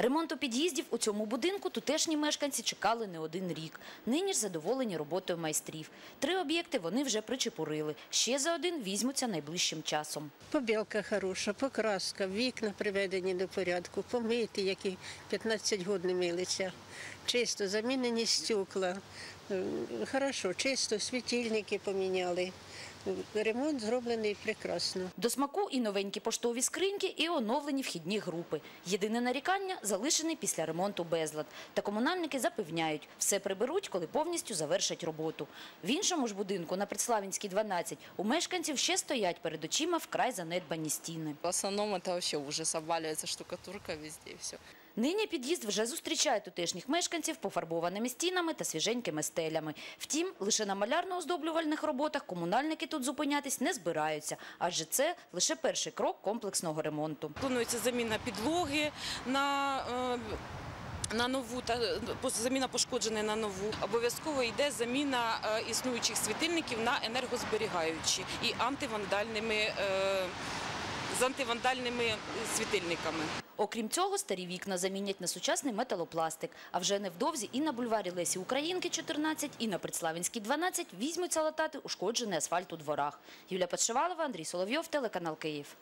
Ремонту під'їздів у цьому будинку тутешні мешканці чекали не один рік. Нині ж задоволені роботою майстрів. Три об'єкти вони вже причепурили. Ще за один візьмуться найближчим часом. Побілка хороша, покраска, вікна приведені до порядку, помиті, які 15 років не милися. Чисто, замінені стекла. Хорошо, чисто, світильники поміняли. Ремонт зроблений прекрасно. До смаку і новенькі поштові скриньки, і оновлені вхідні групи. Єдине нарікання – залишений після ремонту безлад. Та комунальники запевняють, все приберуть, коли повністю завершать роботу. В іншому ж будинку на Предславінській 12 у мешканців ще стоять перед очима вкрай занедбані стіни. В основном это вообще ужас, обваливается штукатурка везде и все. Нині під'їзд вже зустрічає тутешніх мешканців пофарбованими стінами та свіженькими стелями. Втім, лише на малярно-оздоблювальних роботах комунальники тут зупинятись не збираються, адже це лише перший крок комплексного ремонту. Планується заміна підлоги на, е, на нову та заміна пошкодженої на нову. Обов'язково йде заміна е, існуючих світильників на енергозберігаючі і антивандальними. е, З антивандальними світильниками. Окрім цього, старі вікна замінять на сучасний металопластик. А вже невдовзі і на бульварі Лесі Українки 14, і на Предславінській 12 візьмуться латати ушкоджений асфальт у дворах. Юлія Подшивалова, Андрій Соловйов, телеканал Київ.